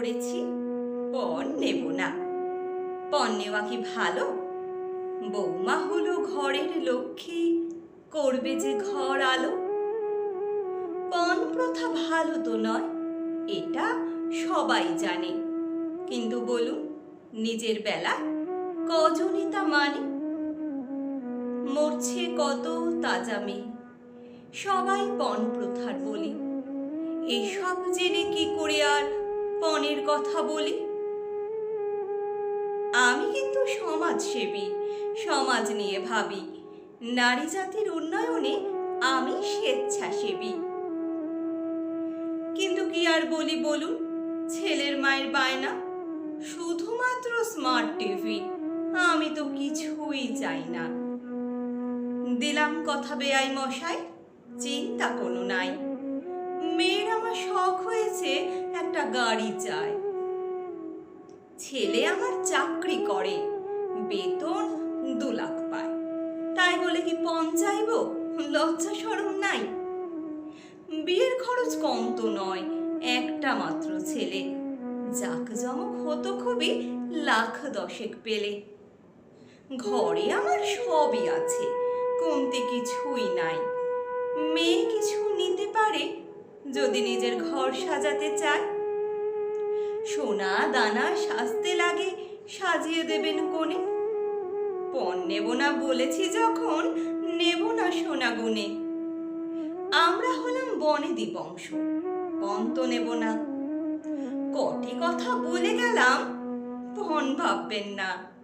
করেছি, পণ নেব না। পণ নেওয়া কি ভালো? বৌমা হলো ঘরের লক্ষ্মী, করবে যে ঘর আলো। পণ প্রথা ভালো তো নয়, এটা সবাই জানে। কিন্তু বলুন, নিজের বেলা কজনই তা মানে? মরছে কত তাজা মেয়ে। সবাই পণ প্রথার বলি। এসব জেনে কি করে আর পণের কথা বলি। আমি কিন্তু সমাজসেবী, সমাজ নিয়ে ভাবি। নারী জাতির উন্নয়নে আমি স্বেচ্ছাসেবী। কিন্তু কি আর বলি বলুন, ছেলের মায়ের বায়না, শুধুমাত্র স্মার্ট টিভি, আমি তো কিছুই চাই না। দিলাম কথা বেয়াই মশাই, চিন্তা কোনো নাই। মেয়ের আমার শখ হয়েছে একটা গাড়ি চাই। ছেলে আমার চাকরি করে, বেতন দু লাখ পায়। তাই বলে কি পণ চাইব? লজ্জা সরম নাই। বিয়ের খরচ কম তো নয়, একটা মাত্র ছেলে। জাকজমক হতো খুবই লাখ দশেক পেলে। ঘরে আমার সবই আছে, কমতে কিছুই নাই। মেয়ে কিছু নিতে পারে, যদি নিজের ঘর সাজাতে চায়। সোনা দানা সাজতে লাগে, সাজিয়ে দেবেন কোণে। পণ নেব না বলেছি যখন, নেব না সোনা গুনে আমরা হলাম বনেদি বংশ পণ তো নেব না। কটি কথা বলে গেলাম, পণ ভাববেন না।